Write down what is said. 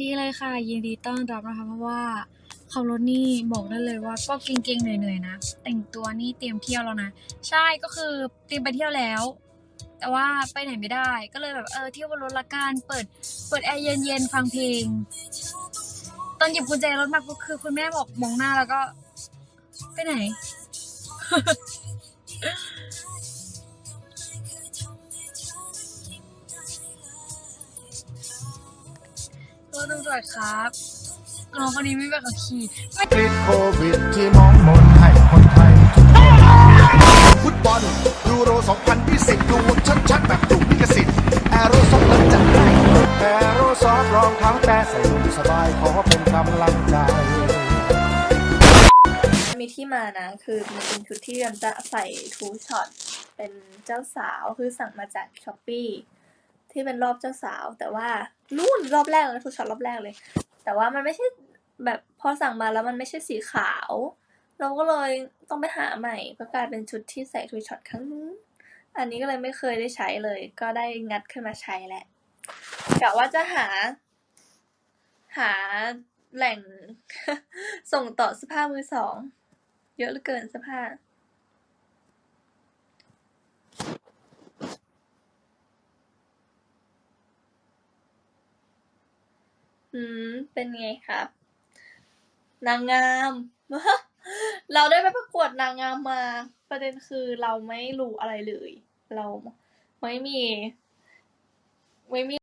นี่เลยค่ะ ยินดีต้อนรับนะคะ เพราะว่าขับรถนี่บอกได้เลยว่าก็เก่งๆเหนื่อยๆนะ แต่งตัวนี่เตรียมเที่ยวแล้วนะ ใช่ก็คือเตรียมไปเที่ยวแล้ว แต่ว่าไปไหนไม่ได้ก็เลยแบบเออเที่ยวบนรถละกันเปิดเปิดแอร์เย็นๆฟังเพลง ตอนหยิบกุญแจรถมาก็คือคุณแม่บอกมองหน้าแล้วก็ ไปไหน รถตำรวจครับน้องคนนี้ไม่แบบขับขี่ไม่ติดโควิดที่มองมนให้คนไทยทุกคนฟุตบอลยูโร 2020 ดูชัดๆแบบถูกลิขสิทธิ์แอโรซอฟต์จัดให้แอโรซอฟต์รองเท้าแต่ใส่สบายขอเป็นกำลังใจมีที่มานะ คือมันเป็นชุดที่เรียนจะใส่ทูช็อตเป็นเจ้าสาวคือสั่งมาจากช้อปปี ที่เป็นรอบเจ้าสาว แต่ว่านู่นรอบแรกเลยทูช็อตรอบแรกเลย แต่ว่ามันไม่ใช่แบบพอสั่งมาแล้วมันไม่ใช่สีขาว เราก็เลยต้องไปหาใหม่ก็กลายเป็นชุดที่ใส่ทูช็อตครั้งนู้นอันนี้ก็เลยไม่เคยได้ใช้เลย ก็ได้งัดขึ้นมาใช้แหละกะว่าจะหา หาแหล่งส่งต่อเสื้อผ้ามือสอง เยอะเหลือเกินเสื้อผ้า อืม เป็นไงครับ นางงาม เราได้ไปประกวดนางงามมา ประเด็นคือเราไม่รู้อะไรเลย เราไม่มี ไม่มี